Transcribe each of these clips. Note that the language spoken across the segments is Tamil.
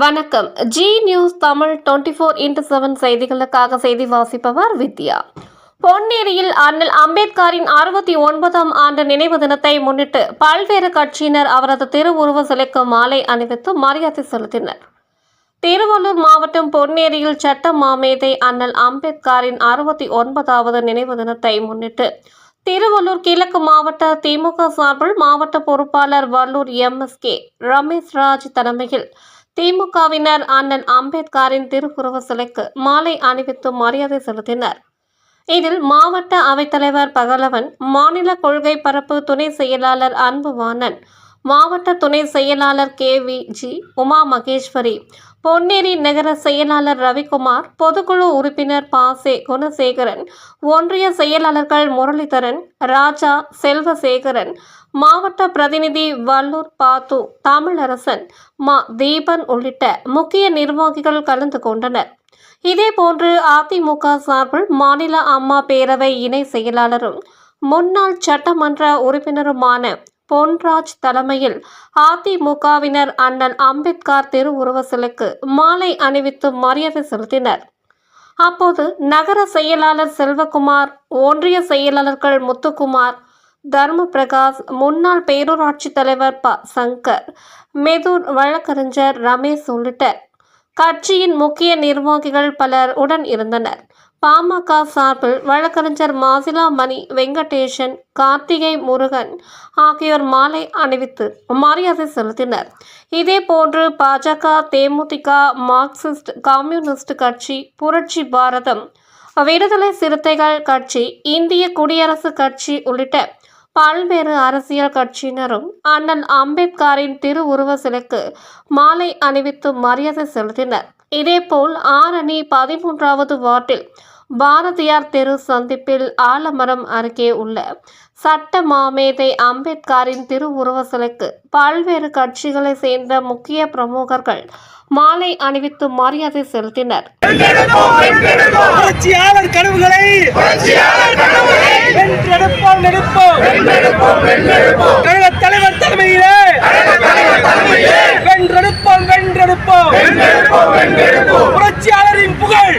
வணக்கம். Zee news Tamil twenty four into seven செய்திகளுக்காக செய்தி வாசிப்பவர் வித்யா. பொன்னேரியில் அண்ணல் அம்பேத்கரின் அறுபத்தி ஒன்பதாம் ஆண்டு நினைவு தினத்தை முன்னிட்டு பல்வேறு கட்சியினர் அவரது திருவுருவ சிலைக்கு மாலை அணிவித்து மரியாதை செலுத்தினர். திருவள்ளூர் மாவட்டம் பொன்னேரியில் சட்ட மாமேதை அண்ணல் அம்பேத்கரின் அறுபத்தி ஒன்பதாவது நினைவு தினத்தை முன்னிட்டு திருவள்ளூர் கிழக்கு மாவட்ட திமுக சார்பில் மாவட்ட பொறுப்பாளர் வல்லூர் எம்எஸ்கே ரமேஷ் ராஜ் தலைமையில் திமுகவினர் அண்ணன் அம்பேத்கரின் திருவுருவ சிலைக்கு மாலை அணிவித்து மரியாதை செலுத்தினர். இதில் மாவட்ட அவைத்தலைவர் பகலவன் மாநில கொள்கை பரப்பு துணை செயலாளர் அன்புவானன் மாவட்ட துணை செயலாளர் K V G Uma Maheswari Ponneri நகர செயலாளர் ரவிக்குமார் பொதுக்குழு உறுப்பினர் பாசே குணசேகரன் ஒன்றிய செயலாளர்கள் முரளிதரன் ராஜா செல்வசேகரன் மாவட்ட பிரதிநிதி வல்லூர் பாத்து தமிழரசன் மா தீபன் உள்ளிட்ட முக்கிய நிர்வாகிகள் கலந்து கொண்டனர். இதேபோன்று அதிமுக சார்பில் மாநில அம்மா பேரவை இணை செயலாளரும் முன்னாள் சட்டமன்ற உறுப்பினருமான பொன்ராஜ் தலைமையில் அதிமுகவினர் அண்ணல் அம்பேத்கர் திருவுருவ சிலைக்கு மாலை அணிவித்து மரியாதை செலுத்தினர். அப்போது நகர செயலாளர் செல்வகுமார் ஒன்றிய செயலாளர்கள் முத்துக்குமார் தர்ம பிரகாஷ் முன்னாள் பேரூராட்சி தலைவர் ப. சங்கர் மெதூர் வழக்கறிஞர் ரமேஷ் உள்ளிட்ட கட்சியின் முக்கிய நிர்வாகிகள் பலர் உடன் இருந்தனர். பாமக சார்பில் வழக்கறிஞர் மாசிலா மணி வெங்கடேசன் கார்த்திகை முருகன் ஆகியோர் மாலை அணிவித்து மரியாதை செலுத்தினர். இதேபோன்று பாஜக தேமுதிக மார்க்சிஸ்ட் கம்யூனிஸ்ட் கட்சி புரட்சி பாரதம் விடுதலை சிறுத்தைகள் கட்சி இந்திய குடியரசுக் கட்சி உள்ளிட்ட பல்வேறு அரசியல் கட்சியினரும் அண்ணல் அம்பேத்கரின் திருவுருவ சிலைக்கு மாலை அணிவித்து மரியாதை செலுத்தினர். இதேபோல் ஆரணி பதிமூன்றாவது வார்டில் பாரதியார் தெரு சந்திப்பில் ஆலமரம் அருகே உள்ள சட்ட மாமேதை அம்பேத்கரின் திருவுருவ சிலைக்கு பல்வேறு கட்சிகளை சேர்ந்த முக்கிய பிரமுகர்கள் மாலை அணிவித்து மரியாதை செலுத்தினர். கனவுகளை புரட்சியாளரின் புகழ்.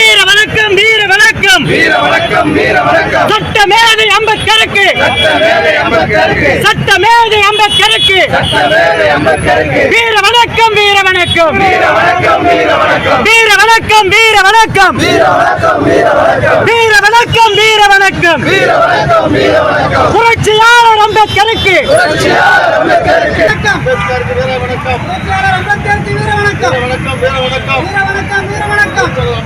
வீர வணக்கம் வீர வணக்கம். வீர வணக்கம் வீர வணக்கம். சட்ட மேதை அம்பேத்கருக்கு. சட்ட மேதை அம்பேத்கருக்கு. சட்ட மேதை அம்பேத்கருக்கு. சட்ட மேதை அம்பேத்கருக்கு. வீர வணக்கம் வீர வணக்கம். வீர வணக்கம் வீர வணக்கம். வீர வணக்கம் வீர வணக்கம். வீர வணக்கம் வீர வணக்கம். வீர வணக்கம் வீர வணக்கம். வீர வணக்கம் வீர வணக்கம். புரட்சியாளர் அம்பேத்கருக்கு. புரட்சியாளர் அம்பேத்கருக்கு அம்பேத்கருக்கு வீர வணக்கம். வணக்கம் வீர வணக்கம். வீர வணக்கம் வீர வணக்கம். வீர வணக்கம் வீர வணக்கம்.